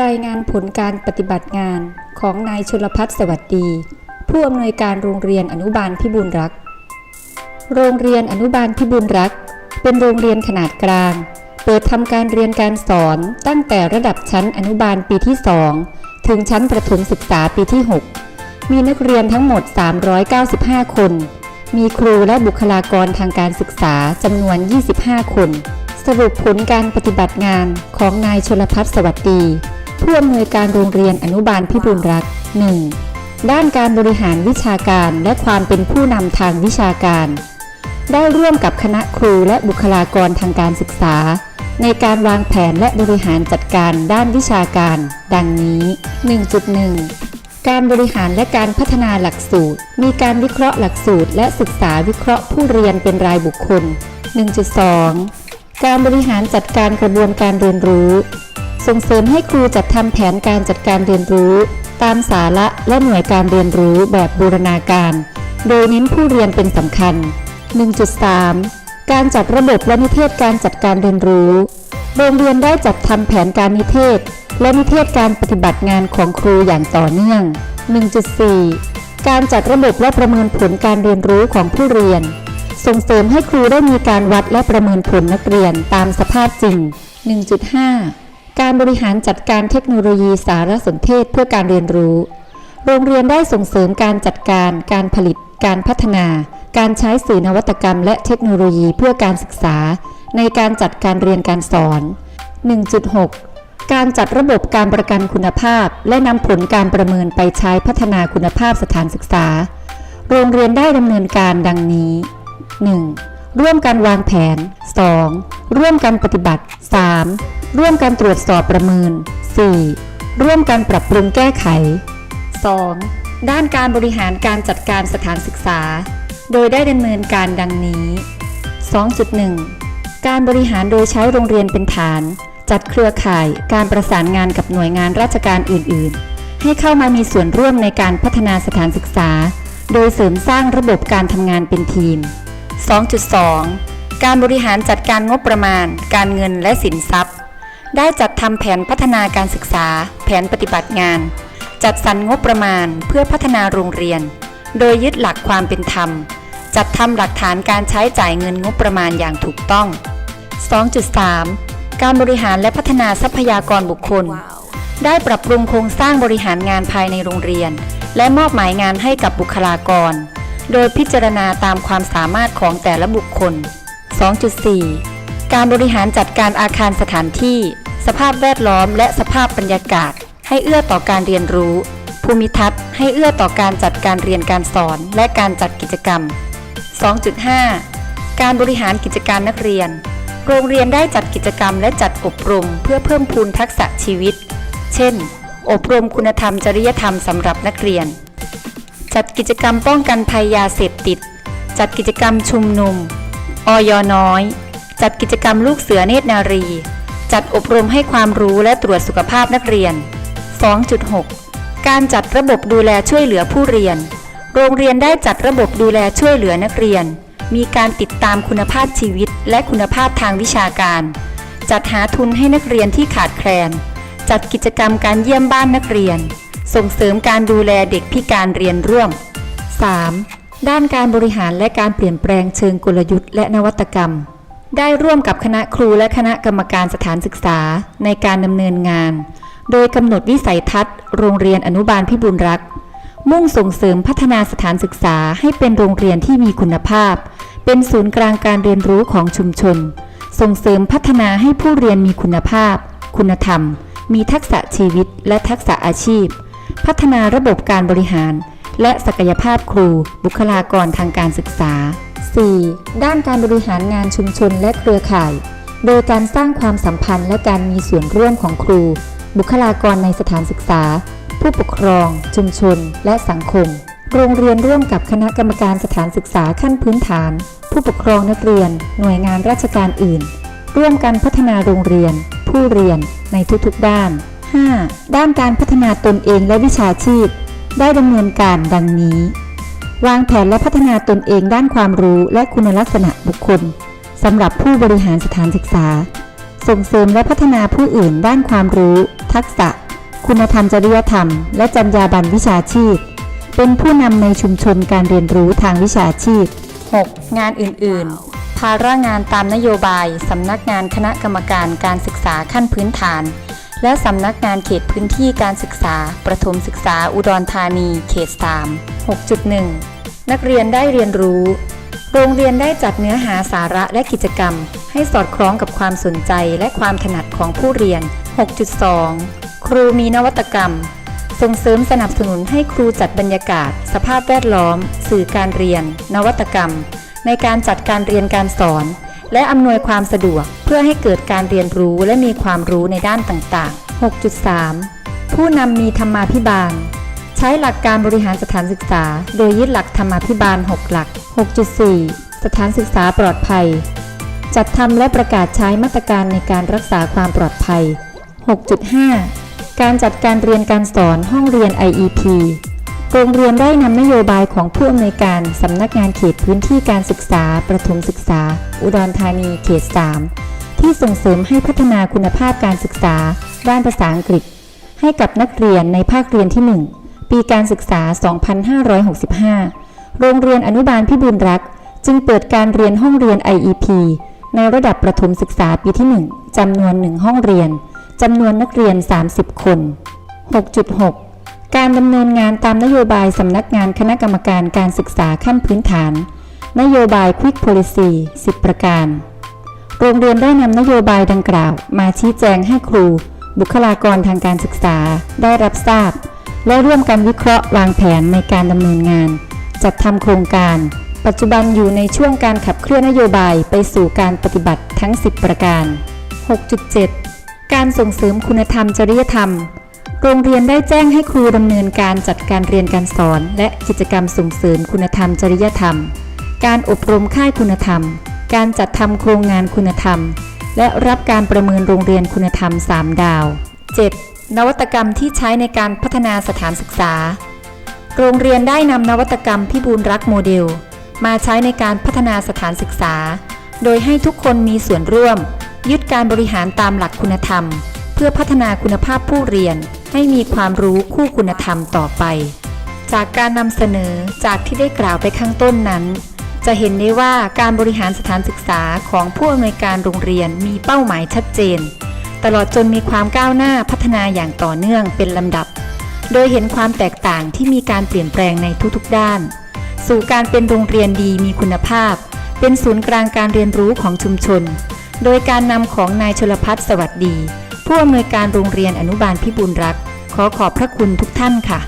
รายงานผลการปฏิบัติงานของนายชลพัฒน์สวัสดี ผู้อำนวยการโรงเรียนอนุบาลพิบูลรักษ์โรงเรียนอนุบาลพิบูลรักษ์เป็นโรงเรียนขนาดกลาง เปิดทำการเรียนการสอนตั้งแต่ระดับชั้นอนุบาลปีที่ 2 ถึงชั้นประถมศึกษาปีที่ 6 มีนักเรียนทั้งหมด 395 คน มีครูและบุคลากรทางการศึกษาจำนวน 25 คน สรุปผลการปฏิบัติงานของนายชลพัฒน์สวัสดี ผู้อำนวยการโรงเรียนอนุบาลพิบูลรักษ์ 1. ด้านการบริหารวิชาการและความเป็นผู้นำทางวิชาการ ได้ร่วมกับคณะครูและบุคลากรทางการศึกษา ในการวางแผนและบริหารจัดการด้านวิชาการ ดังนี้ 1.1 การบริหารและการพัฒนาหลักสูตร มีการวิเคราะห์หลักสูตร และศึกษาวิเคราะห์ผู้เรียนเป็นรายบุคคล 1.2 การบริหารจัดการกระบวนการเรียนรู้ ส่งเสริมให้ครูจัดทำแผนการจัดการเรียนรู้ ตามสาระและหน่วยการเรียนรู้แบบบูรณาการ โดยเน้นผู้เรียนเป็นสำคัญ 1.3 การจัดระบบและนิเทศการจัดการเรียนรู้ โรงเรียนได้จัดทำแผนการนิเทศ และนิเทศการปฏิบัติงานของครูอย่างต่อเนื่อง 1.4 การจัดระบบและประเมินผลการเรียนรู้ของผู้เรียน ส่งเสริมให้ครูได้มีการวัดและประเมินผลนักเรียนตามสภาพจริง 1.5 การบริหารจัดการเทคโนโลยีสารสนเทศเพื่อการเรียนรู้ โรงเรียนได้ส่งเสริมการจัดการ การผลิต การพัฒนา การใช้สื่อนวัตกรรม และเทคโนโลยีเพื่อการศึกษา ในการจัดการเรียนการสอน 1.6 การจัดระบบการประกันคุณภาพ และนำผลการประเมินไปใช้พัฒนาคุณภาพสถานศึกษา โรงเรียนได้ดำเนินการดังนี้ 1. ร่วมกันวางแผน 2. ร่วมกันปฏิบัติ 3. ร่วมกันตรวจสอบประเมิน 4. ร่วมกันปรับปรุงแก้ไข 2. ด้านการบริหารการจัดการสถานศึกษา โดยได้ดำเนินการดังนี้ 2.1 การบริหารโดยใช้โรงเรียนเป็นฐาน จัดเครือข่ายการประสานงานกับหน่วยงานราชการอื่น ๆ ให้เข้ามามีส่วนร่วมในการพัฒนาสถานศึกษา โดยเสริมสร้างระบบการทำงานเป็นทีม 2.2 การบริหารจัดการงบประมาณ การเงินและสินทรัพย์ ได้จัดทำแผนพัฒนาการศึกษา แผนปฏิบัติงาน จัดสรรงบประมาณเพื่อพัฒนาโรงเรียน โดยยึดหลักความเป็นธรรม จัดทำหลักฐานการใช้จ่ายเงินงบประมาณอย่างถูกต้อง 2.3 การบริหารและพัฒนาทรัพยากรบุคคลได้ปรับปรุงโครงสร้างบริหารงานภายในโรงเรียน และมอบหมายงานให้กับบุคลากร โดยพิจารณาตามความสามารถของแต่ละบุคคล 2.4 การบริหารจัดการอาคารสถานที่ สภาพแวดล้อม และสภาพบรรยากาศ ให้เอื้อต่อการเรียนรู้ ภูมิทัศน์ให้เอื้อต่อการจัดการเรียนการสอน และการจัดกิจกรรม 2.5 การบริหารกิจการนักเรียน โรงเรียนได้จัดกิจกรรมและจัดอบรม เพื่อเพิ่มพูนทักษะชีวิต เช่น อบรมคุณธรรมจริยธรรมสำหรับนักเรียน จัดกิจกรรมป้องกันภัยยาเสพติด จัดกิจกรรมชุมนุมออย น้อย จัดกิจกรรมลูกเสือเนตรนารี จัดอบรมให้ความรู้และตรวจสุขภาพนักเรียน 2.6 การจัดระบบดูแลช่วยเหลือผู้เรียน โรงเรียนได้จัดระบบดูแลช่วยเหลือนักเรียน มีการติดตามคุณภาพชีวิต และคุณภาพทางวิชาการ จัดหาทุนให้นักเรียนที่ขาดแคลน จัดกิจกรรมการเยี่ยมบ้านนักเรียน ส่งเสริมการดูแลเด็กพิการเรียนร่วม 3. ด้านการบริหารและการเปลี่ยนแปลงเชิงกลยุทธ์และนวัตกรรม ได้ร่วมกับคณะครูและคณะกรรมการสถานศึกษาในการดำเนินงาน โดยกำหนดวิสัยทัศน์โรงเรียนอนุบาลพิบูลรัก มุ่งส่งเสริมพัฒนาสถานศึกษาให้เป็นโรงเรียนที่มีคุณภาพ เป็นศูนย์กลางการเรียนรู้ของชุมชน ส่งเสริมพัฒนาให้ผู้เรียนมีคุณภาพ คุณธรรม มีทักษะชีวิตและทักษะอาชีพ พัฒนาระบบการบริหาร และศักยภาพครู บุคลากรทางการศึกษา 4. ด้านการบริหารงานชุมชนและเครือข่าย โดยการสร้างความสัมพันธ์และการมีส่วนร่วมของครู บุคลากรในสถานศึกษา ผู้ปกครอง ชุมชน และสังคม โรงเรียนร่วมกับคณะกรรมการสถานศึกษาขั้นพื้นฐาน ผู้ปกครองนักเรียน หน่วยงานราชการอื่น ร่วมกันพัฒนาโรงเรียน ผู้เรียนในทุกๆด้าน 5. ด้านการพัฒนาตนเองและวิชาชีพ ได้ดำเนินการดังนี้ วางแผนและพัฒนาตนเองด้านความรู้และคุณลักษณะบุคคลสำหรับผู้บริหารสถานศึกษา ส่งเสริมและพัฒนาผู้อื่นด้านความรู้ ทักษะ คุณธรรมจริยธรรม และจรรยาบรรณวิชาชีพ เป็นผู้นำในชุมชนการเรียนรู้ทางวิชาชีพ 6. งานอื่น ๆ ภาระงานตามนโยบายสำนักงานคณะกรรมการการศึกษาขั้นพื้นฐาน และสำนักงานเขตพื้นที่การศึกษา ประถมศึกษาอุดรธานีเขต 3 6.1 นักเรียนได้เรียนรู้ โรงเรียนได้จัดเนื้อหาสาระและกิจกรรม ให้สอดคล้องกับความสนใจและความถนัดของผู้เรียน 6.2 ครูมีนวัตกรรม ส่งเสริมสนับสนุนให้ครูจัดบรรยากาศ สภาพแวดล้อม สื่อการเรียน นวัตกรรม ในการจัดการเรียนการสอน และอำนวยความสะดวกเพื่อให้เกิดการเรียนรู้และมีความรู้ในด้านต่างๆ 6.3 ผู้นำมีธรรมาภิบาล ใช้หลักการบริหารสถานศึกษา โดยยึดหลักธรรมาภิบาล 6 หลัก 6.4 สถานศึกษาปลอดภัย จัดทำและประกาศใช้มาตรการในการรักษาความปลอดภัย 6.5 การจัดการเรียนการสอนห้องเรียน IEP โรงเรียนได้นำนโยบายของผู้อำนวยการสำนักงานเขตพื้นที่การศึกษา ประถมศึกษา อุดรธานีเขต 3 ที่ส่งเสริมให้พัฒนาคุณภาพการศึกษา ด้านภาษาอังกฤษ ให้กับนักเรียนในภาคเรียนที่ 1 ปีการศึกษา 2565 โรงเรียนอนุบาลพิบูลรักษ์จึงเปิดการเรียนห้องเรียน IEP ในระดับประถมศึกษาปีที่ 1จำนวน 1 ห้องเรียนจำนวนนักเรียน 30 คน 6.6 การดำเนินงานตามนโยบายสำนักงานคณะกรรมการการศึกษาขั้นพื้นฐาน นโยบาย Quick Policy 10 ประการ โรงเรียนได้นำนโยบายดังกล่าว มาชี้แจงให้ครู บุคลากรทางการศึกษาได้รับทราบ และร่วมกันวิเคราะห์วางแผนในการดำเนินงาน จัดทำโครงการ ปัจจุบันอยู่ในช่วงการขับเคลื่อนนโยบายไปสู่การปฏิบัติทั้ง 10 ประการ 6.7 การส่งเสริมคุณธรรมจริยธรรม โรงเรียนได้แจ้งให้ครูดำเนินการจัดการเรียนการสอน และกิจกรรมส่งเสริมคุณธรรมจริยธรรม การอบรมค่ายคุณธรรม การจัดทำโครงงานคุณธรรม และรับการประเมินโรงเรียนคุณธรรม 3 ดาว 7. นวัตกรรมที่ใช้ในการพัฒนาสถานศึกษา โรงเรียนได้นำนวัตกรรมพิบูลรักโมเดล มาใช้ในการพัฒนาสถานศึกษา โดยให้ทุกคนมีส่วนร่วม ยึดการบริหารตามหลักคุณธรรม เพื่อพัฒนาคุณภาพผู้เรียน ให้มีความรู้คู่คุณธรรมต่อไป จากการนำเสนอจากที่ได้กล่าวไปข้างต้นนั้น จะเห็นได้ว่าการบริหารสถานศึกษาของผู้อำนวยการโรงเรียนมีเป้าหมายชัดเจน ตลอดจนมีความก้าวหน้าพัฒนาอย่างต่อเนื่องเป็นลำดับ โดยเห็นความแตกต่างที่มีการเปลี่ยนแปลงในทุกๆด้าน สู่การเป็นโรงเรียนดีมีคุณภาพ เป็นศูนย์กลางการเรียนรู้ของชุมชน โดยการนำของนายชลพัฒน์สวัสดี ผู้อำนวยการโรงเรียนอนุบาลพิบูลรักษ์ขอขอบพระคุณทุกท่านค่ะ